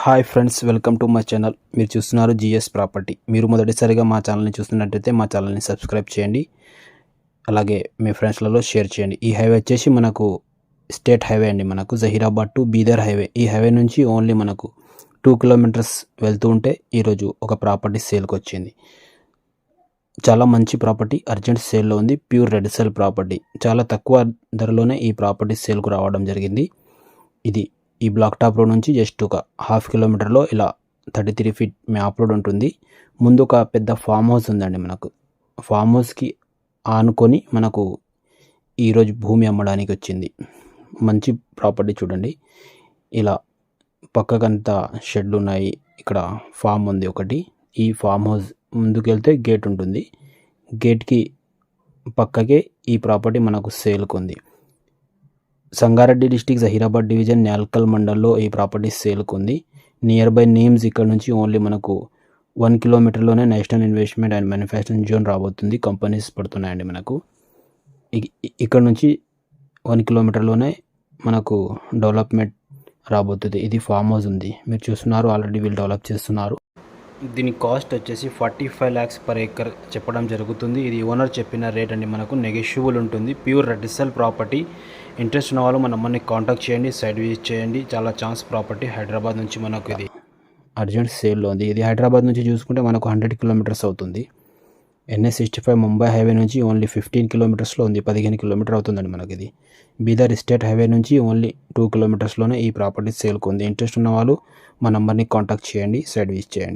Hi friends welcome to my channel మీరు చూస్తున్నారు GS property మీరు మొదటిసారిగా మా ఛానల్ని చూస్తున్నట్టయితే మా ఛానల్ని సబ్స్క్రైబ్ చేయండి. అలాగే మీ ఫ్రెండ్స్లలో షేర్ చేయండి. ఈ హైవే వచ్చేసి మనకు స్టేట్ హైవే అండి మనకు. జహీరాబాద్ టు బీదర్ హైవే ఈ హైవే నుంచి ఓన్లీ మనకు టూ కిలోమీటర్స్ వెళ్తూ ఉంటే ఈరోజు ఒక ప్రాపర్టీ సేల్కి వచ్చింది. చాలా మంచి ప్రాపర్టీ అర్జెంట్ సేల్లో ఉంది. ప్యూర్ రెడ్ సెల్ ప్రాపర్టీ చాలా తక్కువ ధరలోనే ఈ ప్రాపర్టీ సేల్కు రావడం జరిగింది. ఇది ఈ బ్లాక్ టాప్ రోడ్ నుంచి జస్ట్ ఒక హాఫ్ కిలోమీటర్లో ఇలా thirty three feet map road ఉంటుంది. ముందు ఒక పెద్ద ఫామ్ హౌస్ ఉందండి మనకు. ఫామ్ హౌస్కి ఆనుకొని మనకు ఈరోజు భూమి అమ్మడానికి వచ్చింది. మంచి ప్రాపర్టీ చూడండి. ఇలా పక్కకంతా షెడ్లు ఉన్నాయి. ఇక్కడ ఫామ్ ఉంది ఒకటి. ఈ ఫామ్ హౌస్ ముందుకెళ్తే గేట్ ఉంటుంది. గేట్కి పక్కకే ఈ ప్రాపర్టీ మనకు సేల్కి ఉంది. సంగారెడ్డి డిస్టిక్ జహీరాబాద్ డివిజన్ న్యాల్కల్ మండల్లో ఈ ప్రాపర్టీస్ సేల్కి ఉంది నియర్ బై నేమ్స్ ఇక్కడ నుంచి ఓన్లీ మనకు one కిలోమీటర్లోనే national investment and manufacturing zone రాబోతుంది. కంపెనీస్ పడుతున్నాయండి మనకు. ఇక్కడ నుంచి వన్ కిలోమీటర్లోనే మనకు డెవలప్మెంట్ రాబోతుంది. ఇది ఫామ్ హౌస్ ఉంది. మీరు చూస్తున్నారు ఆల్రెడీ వీళ్ళు డెవలప్ చేస్తున్నారు. దీని కాస్ట్ వచ్చేసి forty five lakhs per acre చెప్పడం జరుగుతుంది. ఇది ఓనర్ చెప్పిన రేట్ అండి మనకు. నెగెషియబుల్ ఉంటుంది. ప్యూర్ రెడిసల్ ప్రాపర్టీ ఇంట్రెస్ట్ ఉన్న వాళ్ళు మన అమ్మని కాంటాక్ట్ చేయండి సైడ్ విజిట్ చేయండి. చాలా ఛాన్స్ ప్రాపర్టీ హైదరాబాద్ నుంచి మనకు ఇది. అర్జెంట్ సేల్లో ఉంది. ఇది హైదరాబాద్ నుంచి చూసుకుంటే మనకు హండ్రెడ్ కిలోమీటర్స్ అవుతుంది. NS sixty five Mumbai highway నుంచి ఓన్లీ ఫిఫ్టీన్ కిలోమీటర్స్లో ఉంది. పదిహేను కిలోమీటర్ అవుతుందండి మనకి ఇది. బీదర్ స్టేట్ హైవే నుంచి ఓన్లీ టూ కిలోమీటర్స్లోనే ఈ ప్రాపర్టీ సేల్కి ఉంది. ఇంట్రెస్ట్ ఉన్న వాళ్ళు మా నంబర్ని కాంటాక్ట్ చేయండి సైడ్ విజిట్ చేయండి.